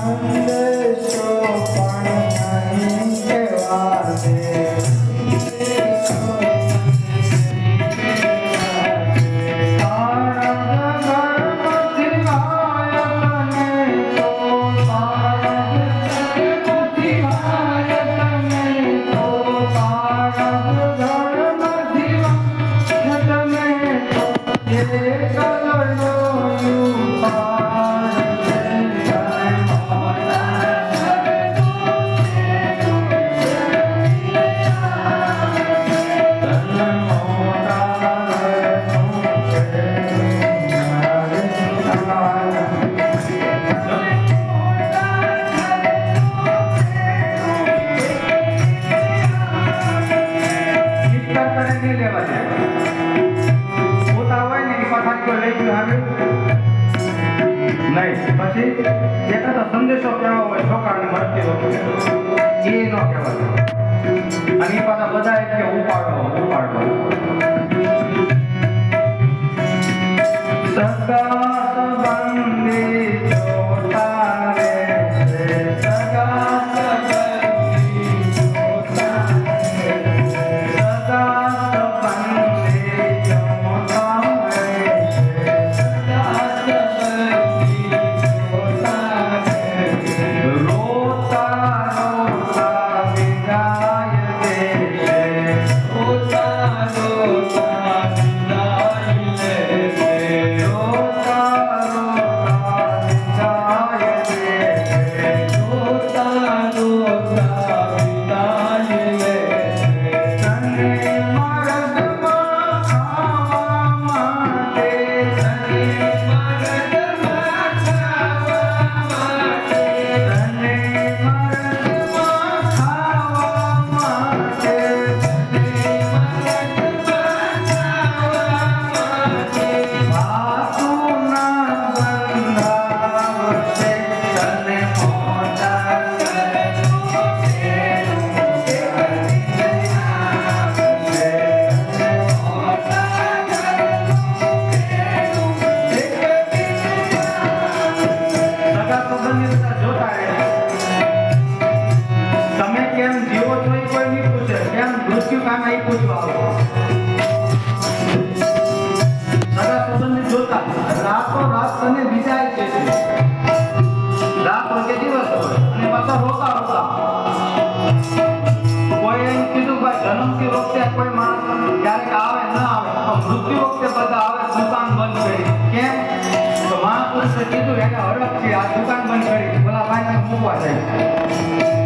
અંધ પણ નહીં કહેવા દે સંદેશો કહેવા હોય છોકરાને મળતી હોય એ ન કહેવાય. અને એ પાછા બધા તને વિદાય છે, રાત હોય કે દિવસ હોય, અને પાછા રોતા રોતા. કોઈ એમ કીધું ભાઈ જન્મતી વખતે કોઈ માણસ ક્યારેક આવે, ન આવે મૃત્યુ વખતે બધા આવે, દુકાન બંધ કરી. કેમ? તો મહાપુરુષે કીધું, એને છે, આ દુકાન બંધ કરી. પેલા ભાઈને મૂકવા જાય.